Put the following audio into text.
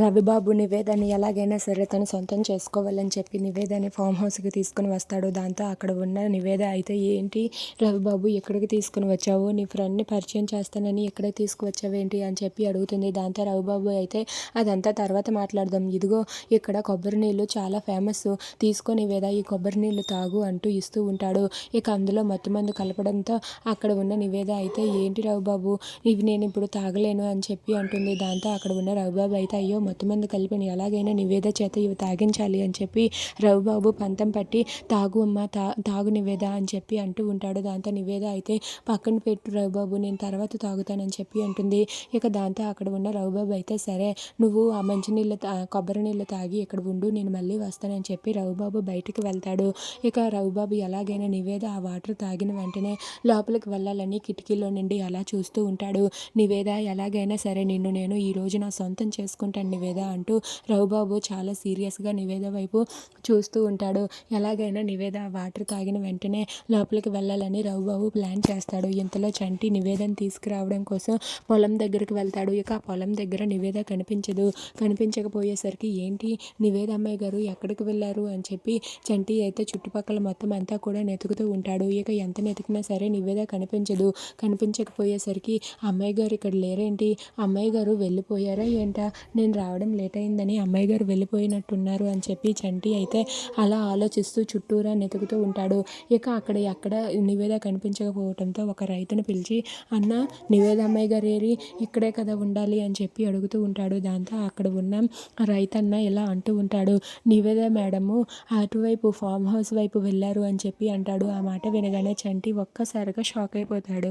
రవిబాబు నివేదని ఎలాగైనా సరే తను సొంతం చేసుకోవాలని చెప్పి నివేదని ఫామ్ హౌస్కి తీసుకుని వస్తాడు. దాంతో అక్కడ ఉన్న నివేద అయితే ఏంటి రవిబాబు ఎక్కడికి తీసుకుని వచ్చావు? నీ ఫ్రెండ్ని పరిచయం చేస్తానని ఎక్కడ తీసుకువచ్చావేంటి అని చెప్పి అడుగుతుంది. దాంతో రవిబాబు అయితే అదంతా తర్వాత మాట్లాడదాం. ఇదిగో ఇక్కడ కొబ్బరి నీళ్ళు చాలా ఫేమస్. తీసుకో నివేద ఈ కొబ్బరి నీళ్ళు తాగు అంటూ ఇస్తూ ఉంటాడు. ఇక అందులో మత్తు మందు కలపడంతో అక్కడ ఉన్న నివేద అయితే ఏంటి రవిబాబు ఇవి నేను ఇప్పుడు తాగలేను అని చెప్పి అంటుంది. దాంతో అక్కడ ఉన్న రవిబాబు అయితే అయ్యో మొత్తం కలిపిని ఎలాగైనా నివేద చేత ఇవి తాగించాలి అని చెప్పి రవిబాబు పంతం పట్టి తాగు అమ్మ తా తాగు నివేద అని చెప్పి అంటూ ఉంటాడు. దాంతో నివేద అయితే పక్కన పెట్టు రవిబాబు నేను తర్వాత తాగుతానని చెప్పి అంటుంది. ఇక దాంతో అక్కడ ఉన్న రవిబాబు అయితే సరే నువ్వు ఆ మంచినీళ్ళు తా కొబ్బరి నీళ్ళు తాగి ఇక్కడ ఉండు నేను మళ్ళీ వస్తానని చెప్పి రవిబాబు బయటికి వెళ్తాడు. ఇక రవిబాబు ఎలాగైనా నివేద ఆ వాటర్ తాగిన వెంటనే లోపలికి వెళ్ళాలని కిటికీలో నుండి అలా చూస్తూ ఉంటాడు. నివేద ఎలాగైనా సరే నిన్ను నేను ఈ రోజు నా సొంతం చేసుకుంటాను నివేద అంటూ రఘుబాబు చాలా సీరియస్గా నివేద వైపు చూస్తూ ఉంటాడు. ఎలాగైనా నివేద వాటర్ తాగిన వెంటనే లోపలికి వెళ్ళాలని రవిబాబు ప్లాన్ చేస్తాడు. ఇంతలో చంటి నివేదన తీసుకురావడం కోసం పొలం దగ్గరికి వెళ్తాడు. ఇక ఆ పొలం దగ్గర నివేద కనిపించదు. కనిపించకపోయేసరికి ఏంటి నివేద అమ్మాయి గారు ఎక్కడికి వెళ్ళారు అని చెప్పి చంటి అయితే చుట్టుపక్కల మొత్తం అంతా కూడా వెతుకుతూ ఉంటాడు. ఇక ఎంత వెతికినా సరే నివేద కనిపించదు. కనిపించకపోయేసరికి అమ్మాయి గారు ఇక్కడ లేరేంటి? అమ్మాయి గారు వెళ్ళిపోయారా ఏంటా? నేను రావడం లేట్ అయిందని అమ్మాయి గారు వెళ్ళిపోయినట్టున్నారు అని చెప్పి చంటి అయితే అలా ఆలోచిస్తూ చుట్టూరా నెతుకుతూ ఉంటాడు. ఇక అక్కడ ఎక్కడ నివేద కనిపించకపోవడంతో ఒక రైతును పిలిచి అన్న నివేద అమ్మాయి గారు ఏరి ఇక్కడే కదా ఉండాలి అని చెప్పి అడుగుతూ ఉంటాడు. దాంతో అక్కడ ఉన్న రైతన్న ఇలా అంటూ ఉంటాడు నివేద మేడము అటువైపు ఫామ్ హౌస్ వైపు వెళ్ళారు అని చెప్పి అంటాడు. ఆ మాట వినగానే చంటి ఒక్కసారిగా షాక్ అయిపోతాడు.